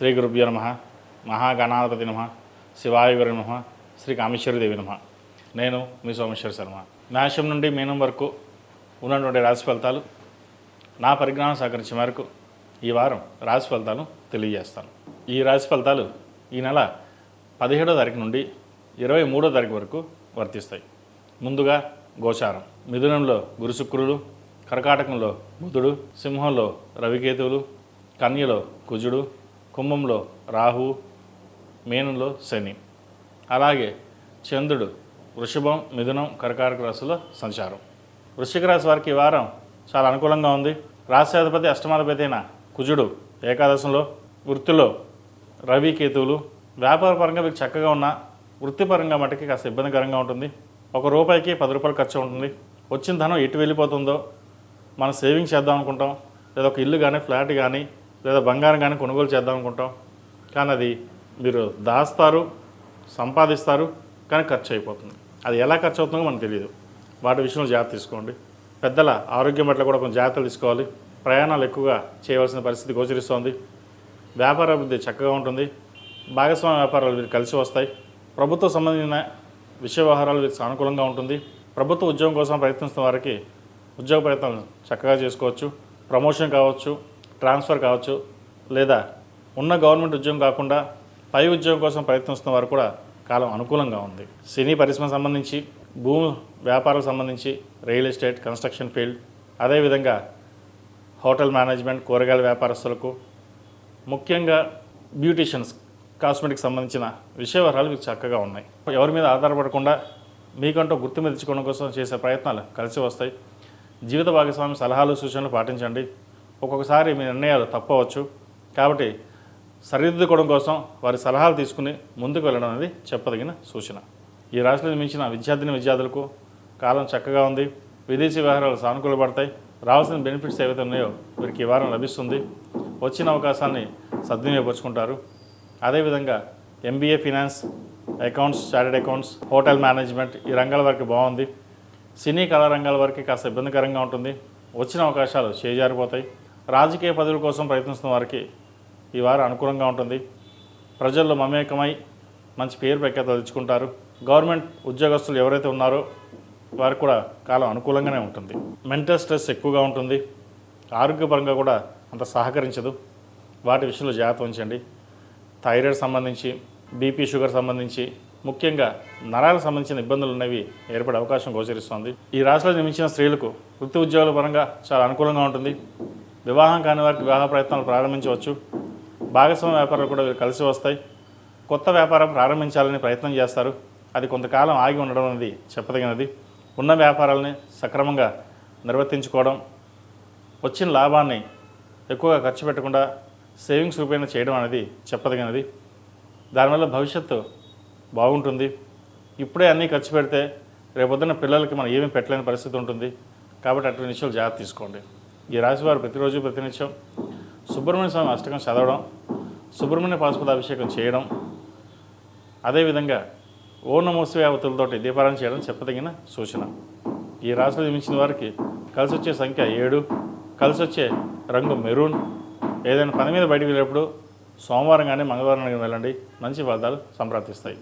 శ్రీ గురుభ్యో నమ. మహాగణాధిపతి నమ. శివాయ గురు నమ. శ్రీ కామేశ్వరదేవి నమ. నేను మీ సోమేశ్వర శర్మ. మేషం నుండి మీనం వరకు ఉన్నటువంటి రాశి ఫలితాలు నా పరిజ్ఞానం సహకరించే మేరకు ఈ వారం రాశి ఫలితాలు తెలియజేస్తాను. ఈ రాశి ఫలితాలు ఈ నెల పదిహేడో తారీఖు నుండి ఇరవై మూడో తారీఖు వరకు వర్తిస్తాయి. ముందుగా గోచారం. మిథునంలో గురుశుక్రుడు కర్కాటకంలో బుధుడు సింహంలో రవికేతువులు కన్యలో కుజుడు కుంభంలో రాహు మీనంలో శని. అలాగే చంద్రుడు వృషభం మిథునం కర్కాటక రాశుల సంచారం. వృశ్చిక రాశి వారికి ఈ వారం చాలా అనుకూలంగా ఉంది. రాశ్యాధిపతి అష్టమాధిపతి అయిన కుజుడు ఏకాదశంలో వృత్తిలో రవి కేతువులు వ్యాపారపరంగా మీకు చక్కగా ఉన్న వృత్తిపరంగా మటుకి కాస్త ఇబ్బందికరంగా ఉంటుంది. ఒక రూపాయికి పది రూపాయలు ఖర్చు ఉంటుంది వచ్చిన ధనం ఎటు వెళ్ళిపోతుందో మనం సేవింగ్ చేద్దాం అనుకుంటాం. లేదా ఒక ఇల్లు కానీ ఫ్లాట్ కానీ లేదా బంగారం కానీ కొనుగోలు చేద్దాం అనుకుంటాం. కానీ అది మీరు దాస్తారు సంపాదిస్తారు కానీ ఖర్చు అయిపోతుంది. అది ఎలా ఖర్చు అవుతుందో మనకు తెలియదు వాటి విషయంలో జాగ్రత్త తీసుకోండి. పెద్దల ఆరోగ్యం పట్ల కూడా కొంచెం జాగ్రత్తలు తీసుకోవాలి. ప్రయాణాలు ఎక్కువగా చేయవలసిన పరిస్థితి గోచరిస్తోంది. వ్యాపార అభివృద్ధి చక్కగా ఉంటుంది. భాగస్వామ్య వ్యాపారాలు మీరు కలిసి వస్తాయి. ప్రభుత్వ సంబంధించిన విషయ వ్యవహారాలు వీరికి సానుకూలంగా ఉంటుంది. ప్రభుత్వ ఉద్యోగం కోసం ప్రయత్నిస్తున్న వారికి ఉద్యోగ ప్రయత్నాలు చక్కగా చేసుకోవచ్చు. ప్రమోషన్ కావచ్చు. ట్రాన్స్ఫర్ కావచ్చు లేదా ఉన్న గవర్నమెంట్ ఉద్యోగం కాకుండా పై ఉద్యోగం కోసం ప్రయత్నిస్తున్న వారు కూడా కాలం అనుకూలంగా ఉంది. సినీ పరిశ్రమ సంబంధించి భూమి వ్యాపారాలకు సంబంధించి రియల్ ఎస్టేట్ కన్స్ట్రక్షన్ ఫీల్డ్ అదేవిధంగా హోటల్ మేనేజ్మెంట్ కూరగాయల వ్యాపారస్తులకు ముఖ్యంగా బ్యూటీషియన్స్ కాస్మెటిక్స్ సంబంధించిన విషయ వివరాలు మీకు చక్కగా ఉన్నాయి. ఎవరి మీద ఆధారపడకుండా మీకంటూ గుర్తు మీద తెచ్చుకోవడం కోసం చేసే ప్రయత్నాలు కలిసి వస్తాయి. జీవిత భాగస్వామి సలహాలు సూచనలు పాటించండి. ఒక్కొక్కసారి మీ నిర్ణయాలు తప్పవచ్చు. కాబట్టి సరిదిద్దుకోవడం కోసం వారి సలహాలు తీసుకుని ముందుకు వెళ్ళడం అనేది చెప్పదగిన సూచన. ఈ రాశిలో మించిన విద్యార్థిని విద్యార్థులకు కాలం చక్కగా ఉంది. విదేశీ వ్యవహారాలు సానుకూలపడతాయి రావాల్సిన బెనిఫిట్స్ ఏవైతే ఉన్నాయో వీరికి ఈ వారం లభిస్తుంది. వచ్చిన అవకాశాన్ని సద్వినియోగపరుచుకుంటారు. అదేవిధంగా MBA finance accounts chartered accounts hotel management ఈ రంగాల వరకు బాగుంది. సినీ కళా రంగాల వరకు కాస్త ఇబ్బందికరంగా ఉంటుంది. వచ్చిన అవకాశాలు చేజారిపోతాయి. రాజకీయ పదవుల కోసం ప్రయత్నిస్తున్న వారికి ఈ వారం అనుకూలంగా ఉంటుంది. ప్రజల్లో మమేకమై మంచి పేరు ప్రఖ్యాతలు తెచ్చుకుంటారు. గవర్నమెంట్ ఉద్యోగస్తులు ఎవరైతే ఉన్నారో వారికి కూడా కాలం అనుకూలంగానే ఉంటుంది. మెంటల్ స్ట్రెస్ ఎక్కువగా ఉంటుంది. ఆరోగ్యపరంగా కూడా అంత సహకరించదు. వాటి విషయంలో జాగ్రత్త ఉంచండి థైరాయిడ్ సంబంధించి బీపీ షుగర్ సంబంధించి ముఖ్యంగా నరాలకు సంబంధించిన ఇబ్బందులు ఉన్నవి ఏర్పడే అవకాశం గోచరిస్తోంది. ఈ రాశిలో నిర్మించిన స్త్రీలకు వృత్తి ఉద్యోగాల పరంగా చాలా అనుకూలంగా ఉంటుంది. వివాహం కాని వారికి వివాహ ప్రయత్నాలు ప్రారంభించవచ్చు. భాగస్వామ్య వ్యాపారాలు కూడా వీరు కలిసి వస్తాయి. కొత్త వ్యాపారం ప్రారంభించాలని ప్రయత్నం చేస్తారు. అది కొంతకాలం ఆగి ఉండడం అనేది చెప్పదగినది. ఉన్న వ్యాపారాలని సక్రమంగా నిర్వర్తించుకోవడం వచ్చిన లాభాన్ని ఎక్కువగా ఖర్చు పెట్టకుండా సేవింగ్స్ రూపేణ చేయడం అనేది చెప్పదగినది. దానివల్ల భవిష్యత్తు బాగుంటుంది. ఇప్పుడే అన్నీ ఖర్చు పెడితే రేపొద్దున పిల్లలకి మనం ఏమీ పెట్టలేని పరిస్థితి ఉంటుంది. కాబట్టి అటువంటి విషయాలు జాగ్రత్త తీసుకోండి. ఈ రాశి వారు ప్రతిరోజు ప్రతినిత్యం సుబ్రహ్మణ్య స్వామి అష్టకం చదవడం సుబ్రహ్మణ్య పాశుపతాభిషేకం చేయడం అదేవిధంగా ఓ నమోత్సవావతులతోటి దీపారాయణ చేయడం చెప్పదగిన సూచన. ఈ రాశిలో జన్మించిన వారికి కలిసి వచ్చే సంఖ్య ఏడు కలిసి వచ్చే రంగు మెరూన్. ఏదైనా పని మీద బయటకు వెళ్ళేటప్పుడు సోమవారం కానీ మంగళవారం కానీ వెళ్ళండి. మంచి ఫలితాలు సంప్రాప్తిస్తాయి.